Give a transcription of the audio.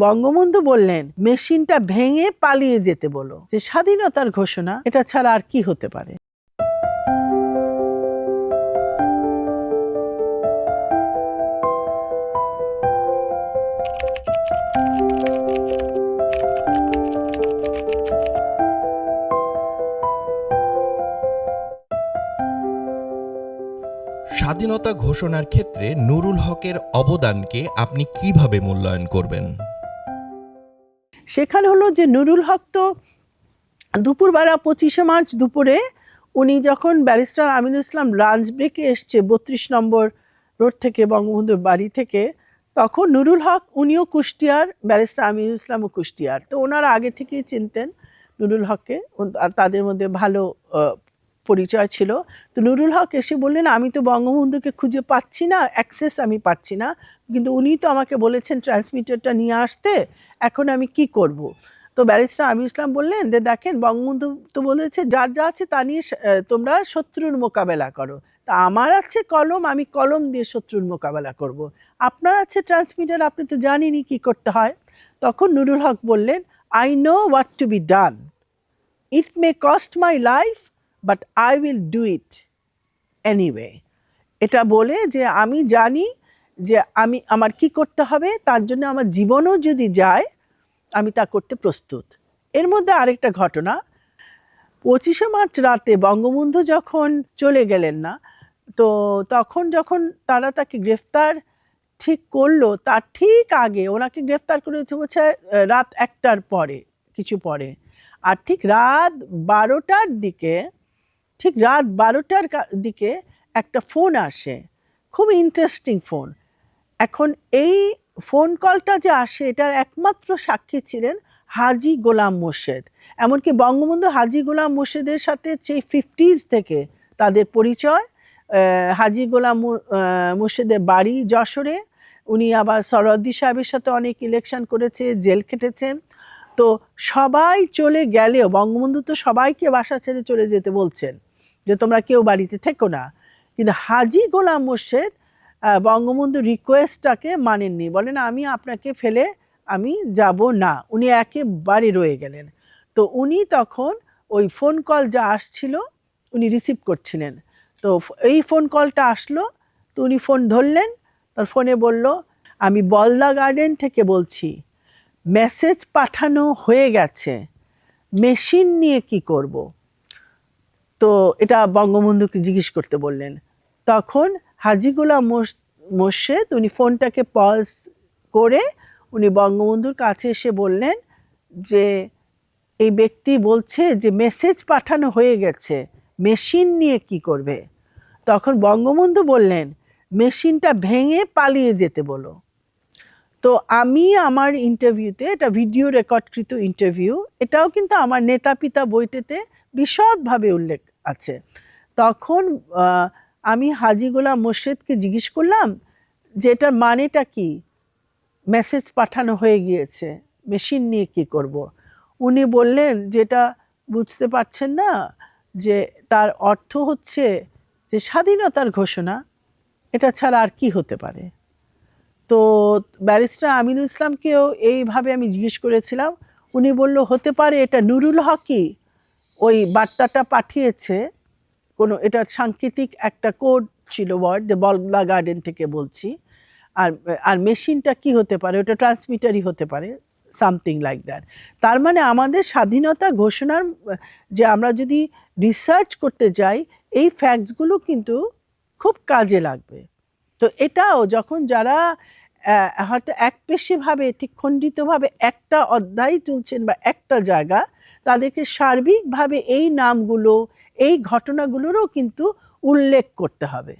বঙ্গবন্ধু বললেন, মেশিনটা ভেঙে পালিয়ে যেতে বলো। যে স্বাধীনতার ঘোষণা, এটা ছাড়া আর কি হতে পারে? স্বাধীনতা ঘোষণার ক্ষেত্রে নুরুল হকের অবদানকে আপনি কীভাবে মূল্যায়ন করবেন? সেখানে হলো যে নুরুল হক তো দুপুরবেলা পঁচিশে মার্চ দুপুরে উনি যখন ব্যারিস্টার আমিনুল ইসলাম লাঞ্চ ব্রেকে এসছে বত্রিশ নম্বর রোড থেকে বঙ্গবন্ধুর বাড়ি থেকে, তখন নুরুল হক উনিও কুষ্টিয়ার, ব্যারিস্টার আমিনুল ইসলামও কুষ্টিয়ার। তো ওনারা আগে থেকেই চিনতেন নুরুল হককে তাদের মধ্যে ভালো পরিচয় ছিল। তো নুরুল হক এসে বললেন, আমি তো বঙ্গবন্ধুকে খুঁজে পাচ্ছি না, অ্যাক্সেস আমি পাচ্ছি না। কিন্তু উনি তো আমাকে বলেছেন, ট্রান্সমিটারটা নিয়ে আসতে। এখন আমি কি করব? তো ব্যারিস্টার আমি ইসলাম বললেন যে, দেখেন, বঙ্গবন্ধু তো বলেছে, যার যা আছে তা নিয়ে তোমরা শত্রুর মোকাবেলা করো। তা আমার আছে কলম, আমি কলম দিয়ে শত্রুর মোকাবেলা করব। আপনার আছে ট্রান্সমিটার, আপনি তো জানেনই কি করতে হয়। তখন নুরুল হক বললেন I know what to be done it may cost my life but I will do it anyway এটা বলে যে, আমি জানি যে আমি আমার কি করতে হবে? তার জন্য আমার জীবনও যদি যায় আমি তা করতে প্রস্তুত। এর মধ্যে আরেকটা ঘটনা। পঁচিশে মার্চ রাতে বঙ্গবন্ধু যখন চলে গেলেন না তো তখন যখন তারা তাকে গ্রেফতার ঠিক করল তার ঠিক আগে ওনাকে গ্রেফতার করেছে আহ, রাত একটার পরে কিছু পরে। আর ঠিক রাত বারোটার দিকে ঠিক রাত বারোটার দিকে একটা ফোন আসে। খুব ইন্টারেস্টিং ফোন এখন এই ফোন কলটা যে আসে, এটার একমাত্র সাক্ষী ছিলেন হাজি গোলাম মোর্শেদ। এমনকি বঙ্গবন্ধু হাজি গোলাম মোর্শেদের সাথে সেই ফিফটিজ থেকে তাদের পরিচয় হাজি গোলাম মোর্শেদের বাড়ি যশোরে। উনি আবার সরদ্দি সাহেবের সাথে অনেক ইলেকশন করেছে, জেল খেটেছেন। তো সবাই চলে গেলেও, বঙ্গবন্ধু তো সবাইকে বাসা ছেড়ে চলে যেতে বলছেন যে তোমরা কেউ বাড়িতে থেকো না। কিন্তু হাজি গোলাম মোর্শেদ বঙ্গবন্ধু রিকোয়েস্টটাকে মানেননি। বলেন, আমি আপনাকে ফেলে আমি যাব না। উনি একেবারে রয়ে গেলেন। তো উনি তখন ওই ফোন কল যা আসছিল, উনি রিসিভ করছিলেন। তো এই ফোন কলটা আসলো, তো উনি ফোন ধরলেন, তার ফোনে বলল, আমি বলদা গার্ডেন থেকে বলছি মেসেজ পাঠানো হয়ে গেছে মেশিন নিয়ে কি করব? তো এটা বঙ্গবন্ধুকে জিজ্ঞেস করতে বললেন। তখন হাজি গোলাম মোস- মোর্শেদ উনি ফোনটাকে পজ করে উনি বঙ্গবন্ধুর কাছে এসে বললেন যে, এই ব্যক্তি বলছে যে মেসেজ পাঠানো হয়ে গেছে মেশিন নিয়ে কি করবে? তখন বঙ্গবন্ধু বললেন মেশিনটা ভেঙে পালিয়ে যেতে বলো। তো আমি আমার ইন্টারভিউতে এটা ভিডিও রেকর্ডকৃত ইন্টারভিউ এটাও কিন্তু আমার নেতা পিতা বইটিতে বিশদভাবে উল্লেখ আছে। তখন আমি হাজি গোলাম মোর্শেদকে জিজ্ঞেস করলাম যে এটার মানেটা কি? মেসেজ পাঠানো হয়ে গিয়েছে মেশিন নিয়ে কি করব। উনি বললেন যেটা বুঝতে পারছেন না, যে তার অর্থ হচ্ছে যে স্বাধীনতার ঘোষণা, এটা ছাড়া আর কি হতে পারে? তো ব্যারিস্টার আমিনুল ইসলামকেও এইভাবে আমি জিজ্ঞেস করেছিলাম। উনি বলল, হতে পারে এটা নুরুল হকই ওই বার্তাটা পাঠিয়েছে কোনো, এটা সাংকেতিক একটা কোড ছিল ওয়ার্ড, যে বলদা গার্ডেন থেকে বলছি। আর আর মেশিনটা কি হতে পারে? ওটা ট্রান্সমিটারই হতে পারে, সামথিং লাইক দ্যাট। তার মানে আমাদের স্বাধীনতা ঘোষণার, যে আমরা যদি রিসার্চ করতে যাই, এই ফ্যাক্টসগুলো কিন্তু খুব কাজে লাগবে। তো এটাও যখন যারা হয়তো একপেশিভাবে ঠিক খণ্ডিতভাবে একটা অধ্যায় তুলছেন বা একটা জায়গা, তাদেরকে সার্বিকভাবে এই নামগুলো এই ঘটনাগুলোরও কিন্তু উল্লেখ করতে হবে।